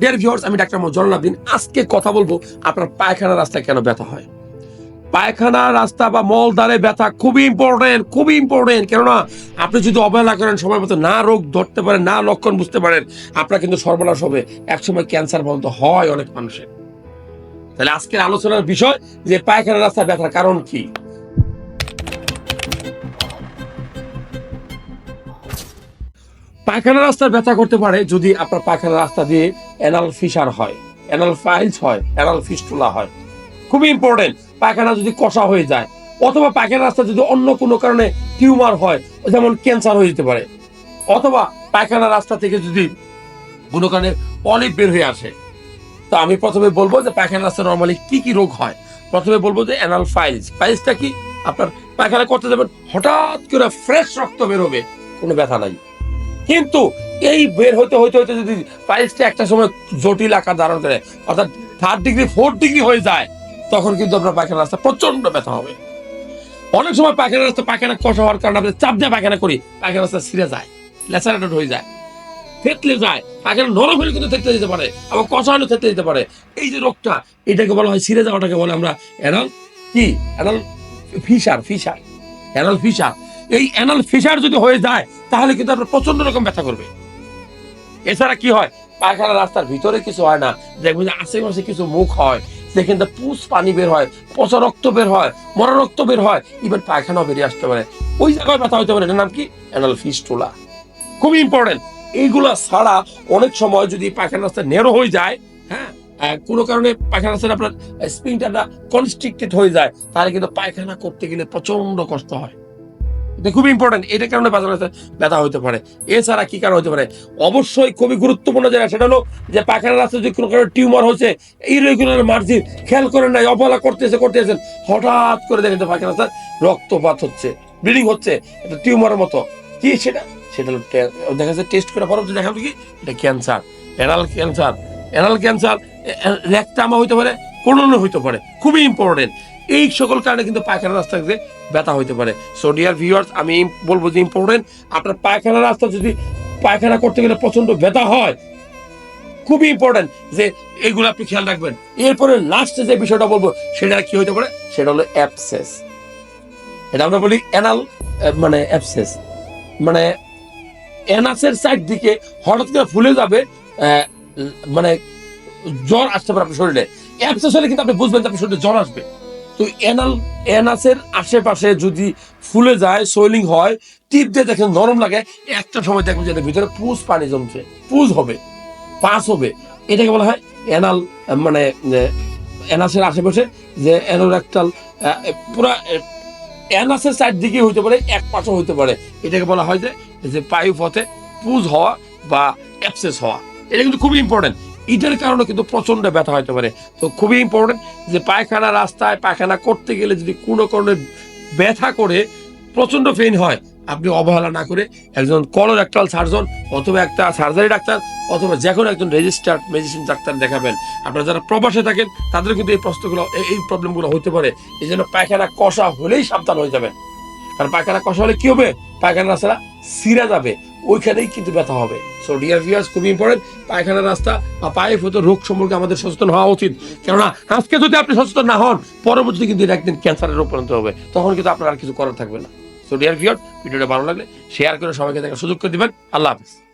Deer viewers আমি doctor Mohammad Abdin. আজকে কথা বলব আপনার পায়খানা রাস্তায় কেন ব্যথা হয়? পায়খানা রাস্তা বা মলদ্বারে ব্যথা খুবই ইম্পর্টেন্ট খুবই ইম্পর্টেন্ট কেননা, আপনি যদি অবহেলা করেন, সময় মতো না রোগ ধরতে পারেন, না লক্ষণ বুঝতে পারেন, আপনার কিন্তু সর্বনাশ হবে। একসময় ক্যান্সার পর্যন্ত হয় অনেক মানুষের। তাহলে আজকের আলোচনার বিষয় যে পায়খানা রাস্তা ব্যথার কারণ কি? পায়খানা রাস্তার ব্যথা করতে পারে যদি আপনার পায়খানা রাস্তা দিয়ে অ্যানাল ফিশার হয় অ্যানাল ফাইলস হয় অ্যানাল ফিস্টুলা হয়। খুবই ইম্পর্টেন্ট পায়খানা যদি কষা হয়ে যায়, অথবা পায়খানা রাস্তা যদি অন্য কোনো কারণে টিউমার হয়, যেমন ক্যান্সার হয়ে যেতে পারে, অথবা পায়খানা রাস্তা থেকে যদি কোনো কারণে পলিপ বের হয়ে আসে, তো আমি প্রথমে বলব যে পায়খানা রাস্তা নর্মালি কি কি রোগ হয়? প্রথমে বলব যে অ্যানাল ফাইলস ফাইলসটা কি? আপনার পায়খানা করতে যাবেন, হঠাৎ করে ফ্রেশ রক্ত বেরোবে, কোনো ব্যথা নাই। কিন্তু এই বের হতে হইতে হইতে যদি ফাইলসটা একটা সময় জটিল আকার ধারণ করে, অর্থাৎ থার্ড ডিগ্রি ফোর্থ ডিগ্রি হয়ে যায়, তখন কিন্তু আপনার পায়খানা রাস্তা প্রচণ্ড ব্যথা হবে। অনেক সময় পায়খানা রাস্তা পায়খানা কষা হওয়ার কারণে আপনি চাপ দিয়ে পায়খানা করি পায়খানা রাস্তা ছিঁড়ে যায়, ল্যাসারেটেড হয়ে যায়, থেতলে যায়, পায়খানা নরম হলে কিন্তু থেতলে যেতে পারে, আবার কষা হলে থেতলে যেতে পারে। এই যে রোগটা, এটাকে বলা হয় ছিঁড়ে যাওয়াটাকে বলে আমরা অ্যানাল কি? Anal fissure fissure, anal fissure. এই অ্যানাল ফিশার যদি হয়ে যায়, তাহলে কিন্তু আপনার প্রচণ্ড রকম ব্যথা করবে। এছাড়া কি হয়? পায়খানা রাস্তার ভিতরে কিছু হয় না। দেখবেন যে আশেপাশে কিছু মুখ হয় যেখান থেকে পুষ পানি বের হয়, পচা রক্ত বের হয়, মরা রক্ত বের হয় ইভেন পায়খানাও বেরিয়ে আসতে পারে। ওই জায়গায় ব্যথা হতে পারে। এটার নাম কি? অ্যানাল ফিস্টুলা খুবই ইম্পর্টেন্ট এইগুলা ছাড়া অনেক সময় যদি পায়খানা রাস্তা নেরো হয়ে যায় হ্যাঁ কোনো কারণে পায়খানা রাস্তাটা আপনার স্প্রিংটারটা কনস্ট্রিক্টেড হয়ে যায়, তাহলে কিন্তু পায়খানা করতে গেলে প্রচণ্ড কষ্ট হয়। এটা খুবই ইম্পর্টেন্ট এটার কারণে রাস্তায় ব্যথা হতে পারে। এছাড়া কি কারণ হতে পারে? অবশ্যই খুবই গুরুত্বপূর্ণ জায়গা সেটা হলো যে পায়খানা রাস্তায় যদি কোনো কারণে টিউমার হচ্ছে ইরেগুলার মার্জিন খেয়াল করেন নাই, অবহেলা করতেছে, করতেছেন, হঠাৎ করে দেখেন যে পায়খানা রাস্তায় রক্তপাত হচ্ছে ব্লিডিং হচ্ছে এটা টিউমারের মতো। কি সেটা? সেটা হলো দেখা যাচ্ছে টেস্ট করে পরে দেখা কি, এটা cancer anal cancer anal cancer রেকটামা হইতে পারে কোলনে হইতে পারে, খুবই ইম্পর্টেন্ট এই সকল কারণে কিন্তু পায়খানা রাস্তাতে ব্যথা হইতে পারে। সো ডিয়ার ভিউয়ার্স আমি বলব যে ইম্পর্টেন্ট আপনার পায়খানা রাস্তা যদি পায়খানা করতে গেলে প্রচণ্ড ব্যথা হয়, খুবই ইম্পর্টেন্ট যে এগুলো আপনি খেয়াল রাখবেন। এরপরে লাস্টে যে বিষয়টা বলব, সেটা কি হইতে পারে? সেটা হলো অ্যাপসেস এটা আমরা বলি অ্যানাল মানে অ্যাপসেস মানে অ্যানাসের সাইড দিকে হঠাৎ করে ফুলে যাবে মানে জ্বর আসতে পারে আপনার শরীরে। অ্যাপসেস হলে কিন্তু আপনি বুঝবেন যে আপনার শরীরে জ্বর আসবে। তো এনাল অ্যানাসের আশেপাশে যদি ফুলে যায় সোয়েলিং হয়, টিপ দিয়ে দেখেন নরম লাগে, একটা সময় দেখবেন যে ভিতরে পুজ পানি জমছে, পুজ হবে, পাস হবে। এটাকে বলা হয় এনাল মানে অ্যানাসের আশেপাশে যে অ্যানোরেক্টাল পুরা অ্যানাসের সাইড দিকে হইতে পারে, এক পাশও হইতে পারে। এটাকে বলা হয় যে যে পায়ু পথে পুজ হওয়া বা অ্যাপসেস হওয়া। এটা কিন্তু খুবই ইম্পর্টেন্ট এটার কারণে কিন্তু প্রচণ্ড ব্যথা হতে পারে। তো খুবই ইম্পর্টেন্ট যে পায়খানা রাস্তায় পায়খানা করতে গেলে যদি কোনো কারণে ব্যথা করে প্রচণ্ড পেইন হয়, আপনি অবহেলা না করে একজন কলোরেক্টাল সার্জন অথবা একটা সার্জারি ডাক্তার অথবা যে কোনো একজন রেজিস্টার্ড মেডিসিন ডাক্তার দেখাবেন। আপনারা যারা প্রবাসে থাকেন, তাদের কিন্তু এই প্রশ্নগুলো, এই- এই প্রবলেমগুলো হতে পারে। এই জন্য পায়খানা কষা হলেই সাবধান হয়ে যাবেন। কারণ পায়খানা কষা হলে কি হবে? পায়খানা রাস্তাটা সিরা যাবে। ওইখানেই কিন্তু ব্যথা হবে। সো ডিয়ার ভিউয়ার্স খুবই ইম্পর্টেন্ট পায়খানা রাস্তা বা পায়ে ফুতো রোগ সম্পর্কে আমাদের সচেতন হওয়া উচিত। কেননা, আজকে যদি আপনি সচেতন না হন, পরবর্তীতে কিন্তু এটা একদিন ক্যান্সারের রোগ পরিণত হবে। তখন কিন্তু আপনার আর কিছু করার থাকবে না। সো ডিয়ার ভিউয়ার্স ভিডিওটা ভালো লাগলে শেয়ার করে সবাইকে দেখার সুযোগ করে দিবেন। আল্লাহ হাফিজ।